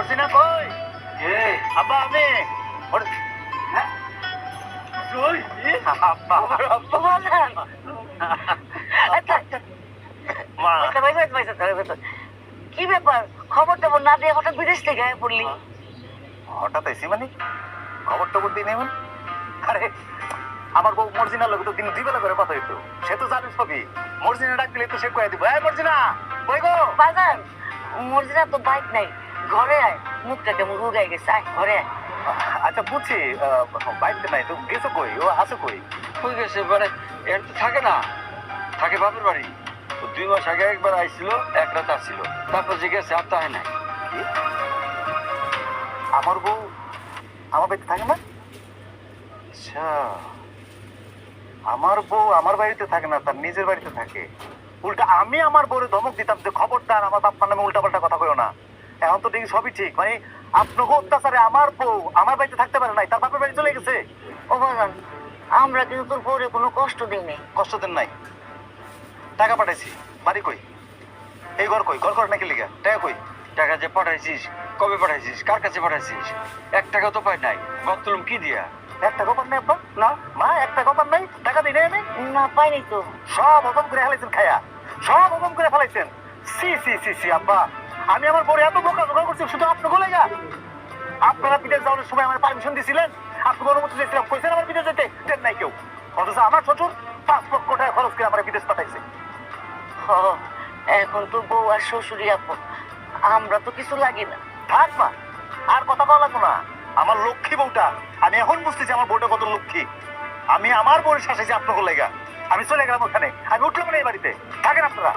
মর্জিনা কই? এ আব্বা আমি। মর- হ্যাঁ? আব্বা। আচ্ছা আচ্ছা। কি ব্যাপার? খবর টবর না দিয়ে হঠাৎ বিদেশ থেকে আয়া পড়লি? হঠাৎ এসি মানে? খবর টবর দিয়ে নেবেন আরে আমার বউ মর্জিনার লোক তো দিন দুই বেলা করে কথা হইতো। সে তো জানে সবই মর্জিনা ডাক দিলে তো সে কয়ে দিব এই মর্জিনা কই গো? বাজান মর্জিনা তো বাইক নাই। ঘরে আয় মুখটা কেমন উগাই গেছে আয় ঘরে আয়। আচ্ছা বুঝছি বাইকতে নাই তো গেছো কই? ও আছে কই? হয়ে গেছে? মানে এর তো থাকে না। থাকে বাপের বাড়ি। দুই মাস আগে একবার আইছিল এক রাত আসছিল। তারপর যে গেছে আর তাই নাই। কি? আমার বউ আমার বাড়িতে থাকে না? আচ্ছা। আমার বউ আমার বাড়িতে থাকে না তার নিজের বাড়িতে থাকে। উল্টা আমি আমার বউরে ধমক দিতাম যে খবরদার আমার বাপ্পার নামে উল্টা পাল্টা কথা কইও না এখন তো দেখি সবই ঠিক। মানে আপনাকে অত্যাচারে আমার বউ আমার বাড়িতে থাকতে পারে নাই তার বাপের বাড়ি চলে গেছে। ও আমরা কিন্তু তোর পরে কোনো কষ্ট দিই নাই। কষ্ট দেন নাই। টাকা পাঠাইছি। বাড়ি কই? এই ঘর কই? ঘর করে নাকি লিগা? টাকা কই? টাকা যে পাঠাইছিস কবে পাঠাইছিস কার কাছে পাঠাইছিস? এক টাকা তো পাই নাই। গতলুম কি দিয়া? একটা গোপার নাই আব্বা? না। মা একটা গোপার নাই? টাকা দিই নাই আমি? না পাইনি তো। সব হজম করে ফেলাইছেন খায়া। সব হজম করে ফেলাইছেন। সি সি সি সি আব্বা। আমি আমার পরে এত বোকা জোগাড় করছি শুধু আপনার গোলে গা আপনারা বিদেশ যাওয়ার সময় আমার পারমিশন দিছিলেন। আপনি অনুমতি দিয়েছিলাম কইছেন আমার বিদেশ যেতে? দেন নাই কেউ। অথচ আমার শ্বশুর পাঁচ লক্ষ টাকা খরচ করে আমার বিদেশ পাঠাইছে। এখন তো বউ আর শ্বশুরই আপন। আমরা তো কিছু লাগি না। থাক মা আর কথা বলা লাগবো না। আমার লক্ষ্মী বউটা আমি এখন বুঝতেছি আমার বউটা কত লক্ষ্মী। আমি আমার বউয়ের শাসেছি আপনার লেগা। আমি চলে গেলাম ওখানে। আমি উঠলাম না এই বাড়িতে। থাকেন আপনারা।